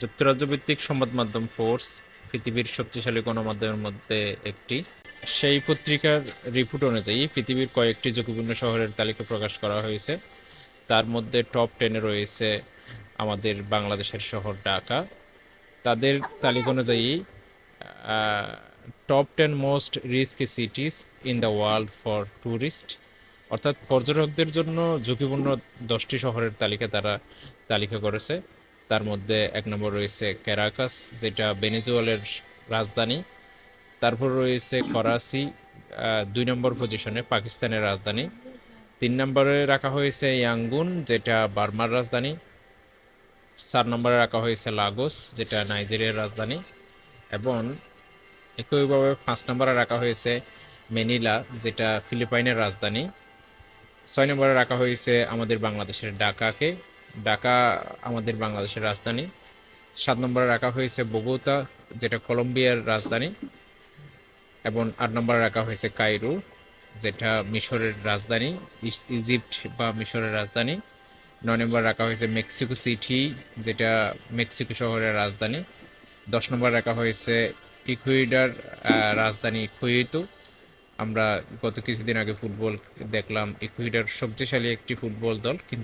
যুক্তরাজ্য ভিত্তিক সংবাদ মাধ্যম ফোর্স, পৃথিবীর শক্তিশালী গণমাধ্যমের মধ্যে একটি। সেই পত্রিকার রিপোর্ট অনুযায়ী পৃথিবীর কয়েকটি ঝুঁকিপূর্ণ শহরের তালিকা প্রকাশ করা হয়েছে। তার মধ্যে টপ টেনে রয়েছে আমাদের বাংলাদেশের শহর ঢাকা। তাদের তালিকা অনুযায়ী top ten most risky cities in the world for tourist অর্থাৎ পর্যটকদের জন্য ঝুঁকিপূর্ণ দশটি শহরের তালিকা তারা তালিকা করেছে। তার মধ্যে এক নম্বর রয়েছে ক্যারাকাস, যেটা ভেনেজুয়েলের রাজধানী। তারপর রয়েছে করাচি দুই নম্বর পজিশনে পাকিস্তানের রাজধানী। তিন নম্বরে রাখা হয়েছে ইয়াঙ্গুন, যেটা বার্মার রাজধানী। চার নম্বরে রাখা হয়েছে লাগোস, যেটা নাইজেরিয়ার রাজধানী। এবং একইভাবে পাঁচ নম্বরে রাখা হয়েছে মেনিলা, যেটা ফিলিপাইনের রাজধানী। ছয় নম্বরে রাখা হয়েছে আমাদের বাংলাদেশের ঢাকাকে। ঢাকা আমাদের বাংলাদেশের রাজধানী। সাত নম্বরে রাখা হয়েছে বগুতা যেটা কলম্বিয়ার রাজধানী। এবং আট নম্বরে রাখা হয়েছে কায়রো, যেটা মিশরের রাজধানী ইজিপ্ট বা মিশরের রাজধানী। নয় নম্বরে রাখা হয়েছে মেক্সিকো সিটি, যেটা মেক্সিকো শহরের রাজধানী। দশ নম্বরে রাখা হয়েছে ইকুইডার রাজধানী ইকুইতো আমরা গত কিছুদিন আগে ফুটবল দেখলাম ইকুইডার শক্তিশালী একটি ফুটবল দল, কিন্তু